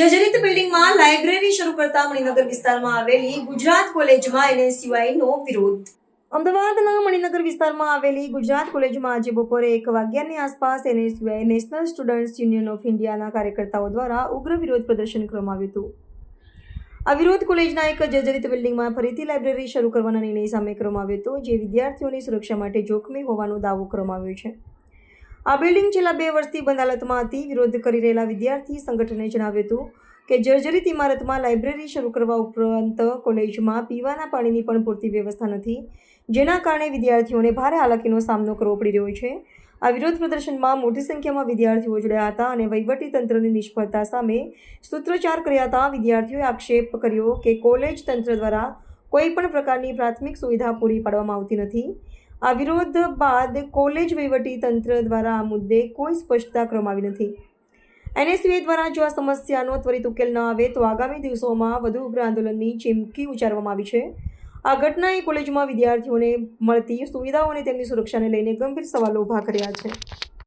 જર્જરિત બિલ્ડિંગમાં લાઇબ્રેરી શરૂ કરતા મણિનગર વિસ્તારમાં આવેલી ગુજરાત કોલેજમાં એનએસયુઆઈનો વિરોધ. અમદાવાદના મણિનગર વિસ્તારમાં આવેલી ગુજરાત કોલેજમાં આજે બપોરે એક વાગ્યાની આસપાસ NSUI National Students Union of ઇન્ડિયાના કાર્યકર્તાઓ દ્વારા ઉગ્ર વિરોધ પ્રદર્શન કરવામાં આવ્યું હતું. આ વિરોધ કોલેજના એક જર્જરિત બિલ્ડિંગમાં ફરીથી લાઇબ્રેરી શરૂ કરવાના નિર્ણય સામે કરવામાં આવ્યો હતો, જે વિદ્યાર્થીઓની સુરક્ષા માટે જોખમી હોવાનો દાવો કરવામાં આવ્યો છે. આ બિલ્ડિંગ છેલ્લા બે વર્ષથી બંધ હાલતમાં હતી. વિરોધ કરી રહેલા વિદ્યાર્થી સંગઠને જણાવ્યું હતું કે જર્જરિત ઇમારતમાં લાઇબ્રેરી શરૂ કરવા ઉપરાંત કોલેજમાં પીવાના પાણીની પણ પૂરતી વ્યવસ્થા નથી, જેના કારણે વિદ્યાર્થીઓને ભારે હાલાકીનો સામનો કરવો પડી રહ્યો છે. આ વિરોધ પ્રદર્શનમાં મોટી સંખ્યામાં વિદ્યાર્થીઓ જોડાયા હતા અને વહીવટી તંત્રની નિષ્ફળતા સામે સૂત્રોચ્ચાર કર્યા હતા. વિદ્યાર્થીઓએ આક્ષેપ કર્યો કે કોલેજ તંત્ર દ્વારા કોઈ પણ પ્રકારની પ્રાથમિક સુવિધા પૂરી પાડવામાં આવતી નથી. આ વિરોધ બાદ કોલેજ તંત્ર દ્વારા આ મુદ્દે કોઈ સ્પષ્ટતા કરવામાં આવી નથી. એનએસયુએ દ્વારા જો આ સમસ્યાનો ત્વરિત ઉકેલ ન આવે, તો આગામી દિવસોમાં વધુ ઉગ્ર આંદોલનની ચીમકી ઉચ્ચારવામાં આવી છે. આ ઘટનાએ કોલેજમાં વિદ્યાર્થીઓને મળતી સુવિધાઓ અને તેમની સુરક્ષાને લઈને ગંભીર સવાલો ઊભા કર્યા છે.